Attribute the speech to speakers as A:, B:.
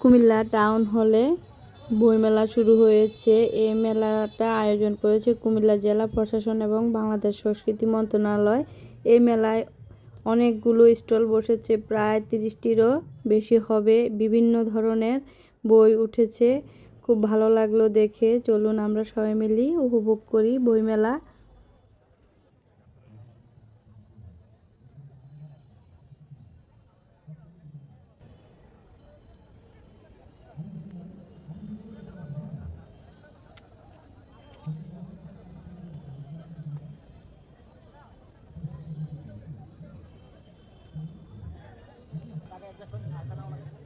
A: Comilla town হলে বইমেলা শুরু হয়েছে। এই মেলাটা আয়োজন করেছে কুমিল্লা জেলা প্রশাসন এবং বাংলাদেশ সংস্কৃতি মন্ত্রণালয়। এই মেলায় অনেকগুলো স্টল বসেছে, প্রায় তিরিশটিরও বেশি হবে। বিভিন্ন ধরনের বই উঠেছে। খুব ভালো লাগল দেখে। চলুন আমরা সবাই মিলি উপভোগ করি বইমেলা। ya estoy.